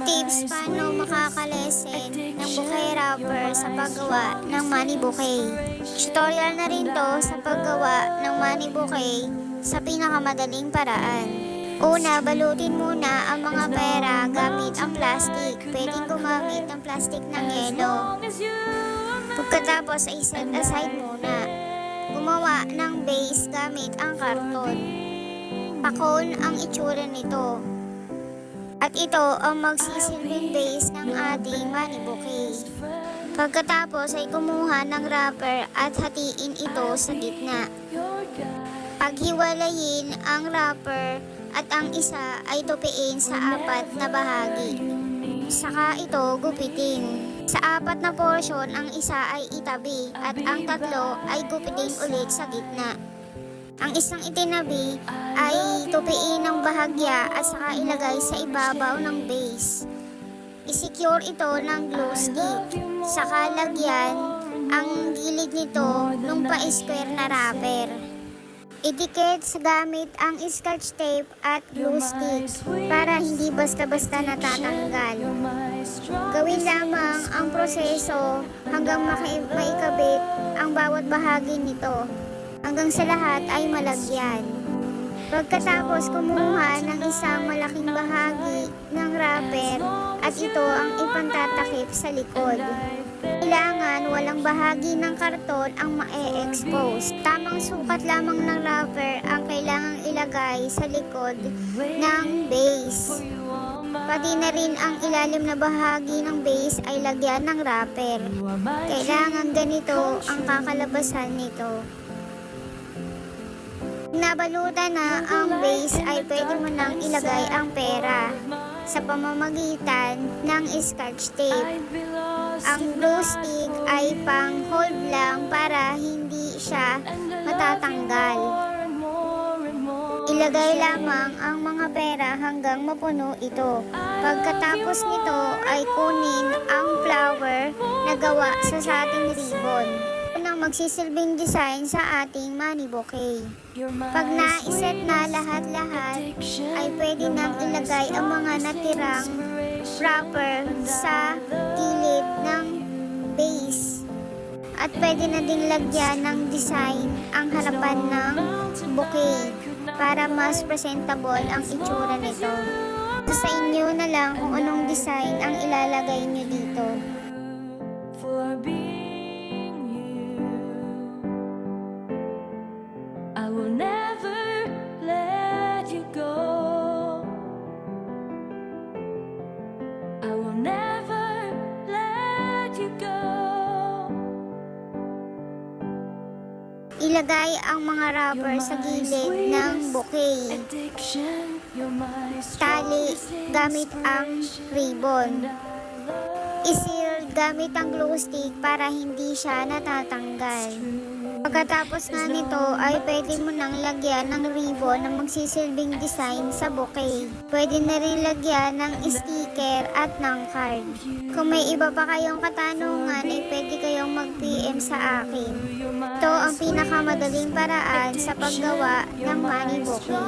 Tips paano makakalesen ng bouquet wrapper sa paggawa ng money bouquet. Tutorial na rin to sa paggawa ng money bouquet sa pinakamadaling paraan. Una, balutin muna ang mga pera gamit ang plastic. Pwedeng gumamit ng plastic ng yelo. Pagkatapos ay set aside muna. Gumawa ng base gamit ang karton. Pakon ang itsura nito. At ito ang magsisilbing base ng ating money bouquet. Pagkatapos ay kumuha ng wrapper at hatiin ito sa gitna. Paghiwalayin ang wrapper at ang isa ay tupiin sa apat na bahagi. Saka ito gupitin. Sa apat na portion, ang isa ay itabi at ang tatlo ay gupitin ulit sa gitna. Ang isang itinabi ay tupiin ng bahagya at saka ilagay sa ibabaw ng base. Isecure ito ng glue stick. Saka lagyan ang gilid nito nung pa-square na wrapper. Idikit sa gamit ang scotch tape at glue stick para hindi basta-basta natatanggal. Gawin lamang ang proseso hanggang maikabit ang bawat bahagi nito hanggang sa lahat ay malagyan. Pagkatapos kumuha ng isang malaking bahagi ng wrapper at ito ang ipantatakip sa likod. Kailangan walang bahagi ng karton ang ma-expose. Tamang sukat lamang ng wrapper ang kailangang ilagay sa likod ng base. Pati na rin ang ilalim na bahagi ng base ay lagyan ng wrapper. Kailangan ganito ang kakalabasan nito. Nabalutan na ang base ay pwede mo nang ilagay ang pera sa pamamagitan ng scotch tape. Ang glue stick ay pang hold lang para hindi siya matatanggal. Ilagay lamang ang mga pera hanggang mapuno ito. Pagkatapos nito ay kunin ang flower na gawa sa sating ribbon. Magsisilbing design sa ating money bouquet. Pag naiset na lahat-lahat, ay pwede nang ilagay ang mga natirang wrapper sa gilid ng base. At pwede na din lagyan ng design ang harapan ng bouquet para mas presentable ang itsura nito. Sa inyo na lang kung anong design ang ilalagay nyo dito. for being Ilagay ang mga wrapper sa gilid ng bouquet. Tali gamit ang ribbon. Isil gamit ang glue stick para hindi siya natatanggal. Pagkatapos nga nito ay pwede mo nang lagyan ng ribbon na magsisilbing design sa bouquet. Pwede na rin lagyan ng sticker at ng card. Kung may iba pa kayong katanungan ay pwede kayong mag-PM sa akin. Ito ang pinakamadaling paraan sa paggawa ng money bouquet.